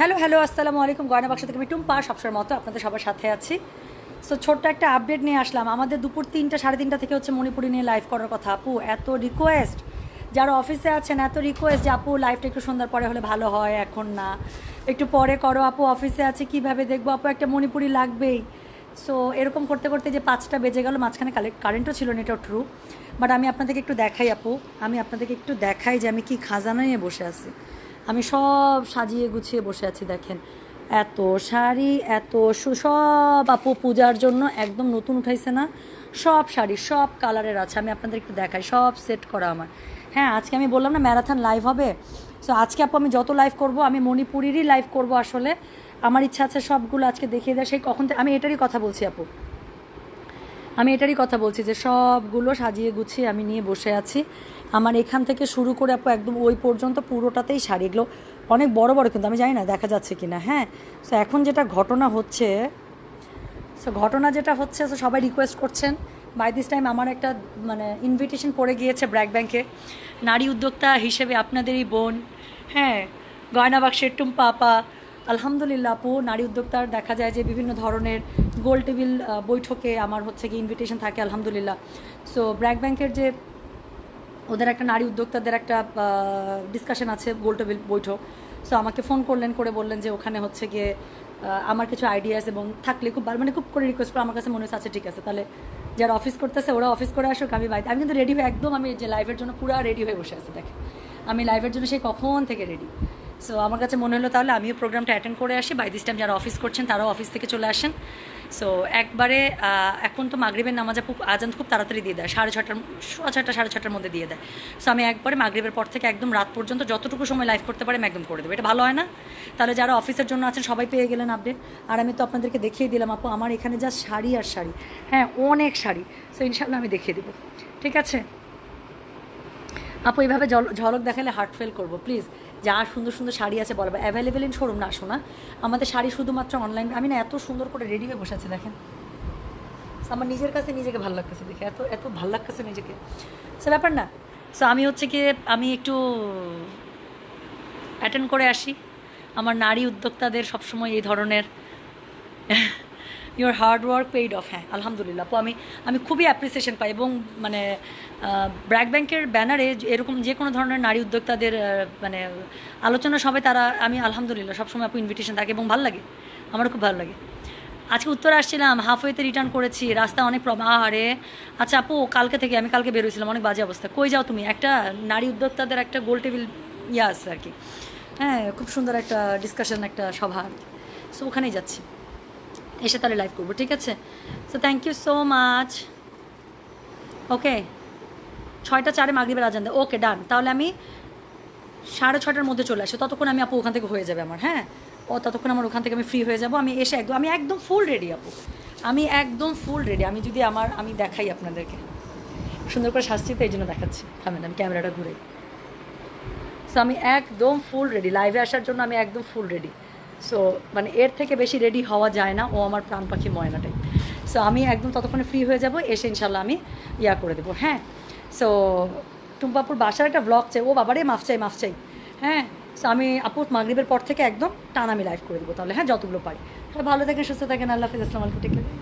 Hello hello, আসসালামু আলাইকুম। গয়না বাক্স থেকে আমি টুম্পা সবসময় মতো আপনাদের সবার সাথে আছি। সো ছোট্ট একটা আপডেট নিয়ে আসলাম। আমাদের দুপুর তিনটা, সাড়ে তিনটা থেকে হচ্ছে মণিপুরি নিয়ে লাইভ করার কথা। আপু, এত রিকোয়েস্ট যারা অফিসে আছেন, এত রিকোয়েস্ট যে, আপু লাইভটা একটু সন্ধ্যার পরে হলে ভালো হয়, এখন না। একটু পরে করো, আপু অফিসে আছে, কীভাবে দেখব? আপু, একটা মণিপুরি লাগবেই। সো এরকম করতে করতে যে, পাঁচটা বেজে গেল, মাঝখানে কারেন্টও ছিল না এটাও ট্রু বাট আমি আপনাদেরকে একটু দেখাই, আপু। আমি আপনাদেরকে একটু দেখাই যে, আমি কি খাজানা নিয়ে বসে আছি। আমি সব সাজিয়ে গুছিয়ে বসে আছি, দেখেন। এত শাড়ি, এত সব আপু পূজার জন্য একদম নতুন উঠাইছে না। সব শাড়ি, সব কালারের আছে, আমি আপনাদের একটু দেখাই, সব সেট করা আমার। হ্যাঁ আজকে আমি বললাম না ম্যারাথন লাইভ হবে। সো আজকে আপু আমি যত লাইভ করব, আমি মণিপুরেরই লাইভ করব আসলে। আমার ইচ্ছা আছে সবগুলো আজকে দেখিয়ে দেয় সেই কখন আমি এটারই কথা বলছি আপু। আমি এটারই কথা বলছি যে সবগুলো সাজিয়ে গুছিয়ে আমি নিয়ে বসে আছি। আমার এখান থেকে শুরু করে আপু একদম ওই পর্যন্ত পুরোটাতেই শাড়ি এগুলো অনেক বড় বড় কিন্তু আমি জানি না দেখা যাচ্ছে কি না হ্যাঁ? সো এখন যেটা ঘটনা হচ্ছে সো ঘটনা যেটা হচ্ছে তো সবাই রিকোয়েস্ট করছেন। বাই দিস টাইম আমার একটা মানে ইনভিটেশন পড়ে গিয়েছে ব্র্যাক ব্যাংকে। নারী উদ্যোক্তা হিসেবে আপনাদেরই বোন হ্যাঁ? গয়না বাক্সের টুম্পা আপা আলহামদুলিল্লাহ আপু, নারী উদ্যোক্তার দেখা যায় যে বিভিন্ন ধরনের গোল টেবিল বৈঠকে আমার হচ্ছে কি ইনভিটেশন থাকে, আলহামদুলিল্লাহ। সো ব্র্যাক ব্যাংকের যে ওদের একটা নারী উদ্যোক্তাদের একটা ডিসকাশন আছে, গোল টেবিল বৈঠক। সো আমাকে ফোন করলেন, করে বললেন যে ওখানে হচ্ছে গিয়ে আমার কিছু আইডিয়াস এবং থাকলে খুব মানে খুব করে রিকোয়েস্ট করে, আমার কাছে মনে হচ্ছে আচ্ছা ঠিক আছে, তাহলে যারা অফিস করতেছে, ওরা অফিস করে আসুক, আমি বাড়িতে আমি কিন্তু রেডি হয়ে, একদম আমি যে লাইভের জন্য পুরো রেডি হয়ে বসে আছি দেখে আমি লাইভের জন্য সেই কখন থেকে রেডি সো আমার কাছে মনে হলো তাহলে আমিও প্রোগ্রামটা অ্যাটেন্ড করে আসি। বাই দিস টাইম যারা অফিস করছেন, তারাও অফিস থেকে চলে আসেন। সো একবারে এখন তো মাগরিবের নামাজ খুব আজান খুব তাড়াতাড়ি দিয়ে দেয়। সাড়ে ছটার ছটা সাড়ে ছটার মধ্যে দিয়ে দেয়। সো আমি একবারে মাগরিবের পর থেকে একদম রাত পর্যন্ত যতটুকু সময় লাইভ করতে পারি, আমি একদম করে দেবো। এটা ভালো হয় না? তাহলে যারা অফিসের জন্য আছেন, সবাই পেয়ে গেলেন আপডেট আর আমি তো আপনাদেরকে দেখিয়ে দিলাম, আপু, আমার এখানে যা শাড়ি আর শাড়ি। হ্যাঁ অনেক শাড়ি। সো ইনশাল্লাহ আমি দেখিয়ে দেবো। ঠিক আছে? আপু এইভাবে ঝলক দেখালে হার্ট ফেল করব প্লিজ যা সুন্দর সুন্দর শাড়ি আছে বলব। অ্যাভেলেবেল ইন শোরুম না, শোনা। আমাদের শাড়ি শুধুমাত্র অনলাইন আমি না এত সুন্দর করে রেডি হয়ে বসে আছি, দেখেন। আমার নিজের কাছে নিজেকে ভালো লাগতেছে দেখে, এত এত ভালো লাগতেছে নিজেকে। সে ব্যাপার না। সো আমি হচ্ছে কি আমি একটু অ্যাটেন্ড করে আসি। আমার নারী উদ্যোক্তাদের সবসময় এই ধরনের your hard work paid off হ্যাঁ আলহামদুলিল্লাহ। আমি আমি খুবই অ্যাপ্রিসিয়েশন পাই এবং মানে ব্র্যাক ব্যাংকের ব্যানারে এরকম যে কোনো ধরনের নারী উদ্যোক্তাদের মানে আলোচনা সবাই তারা, আমি আলহামদুলিল্লাহ সবসময় আপু ইনভিটেশন থাকে এবং ভালো লাগে। আমার খুব ভালো লাগে। আজকে উত্তরে আসছিলাম হাফওয়েতে রিটার্ন করেছি রাস্তা অনেক প্রবলেম আরে আচ্ছা আপু, কালকে থেকে, আমি কালকে বেরোছিলাম অনেক বাজে অবস্থা। কই যাও তুমি? একটা নারী উদ্যোক্তাদের একটা গোল টেবিল ইয়ে আছে আর কি। হ্যাঁ খুব সুন্দর একটা ডিসকাশন একটা সভা সো ওখানেই যাচ্ছি। এসে তাহলে লাইভ করব, ঠিক আছে? So thank you so much okay ছয়টা চারে মাগরিবের আজান দেয়। ওকে ডান তাহলে আমি সাড়ে ছটার মধ্যে চলে আসি। ততক্ষণ আমি আপু ওখান থেকে হয়ে যাবে আমার হ্যাঁ? ও ততক্ষণ আমার ওখান থেকে আমি ফ্রি হয়ে যাব। আমি এসে একদম, আমি একদম ফুল রেডি আপু। আমি একদম ফুল রেডি আমি যদি আমার, আমি দেখাই আপনাদেরকে। সুন্দর করে শাস্তি তো, এই জন্য দেখাচ্ছি। থামেন, আমি ক্যামেরাটা ঘুরে সো আমি একদম ফুল রেডি লাইভে আসার জন্য আমি একদম ফুল রেডি সো মানে এর থেকে বেশি রেডি হওয়া যায় না। ও আমার প্রাণ পাখি ময়নাটাই। সো আমি একদম ততক্ষণে ফ্রি হয়ে যাব, এসে ইনশাল্লাহ আমি ইয়া করে দেবো। হ্যাঁ? সো টুম্পাপুর বাসার একটা ব্লগ চাই। ও বাবারে, মাফ চাই মাফ চাই। হ্যাঁ? সো আমি আপু মাগরীবের পর থেকে একদম টান আমি লাইভ করে দেবো তাহলে। হ্যাঁ? যতগুলো পারি। তাহলে ভালো থাকেন, সুস্থ থাকেন। আল্লাহ হাফিজ। আসসালামু আলাইকুম।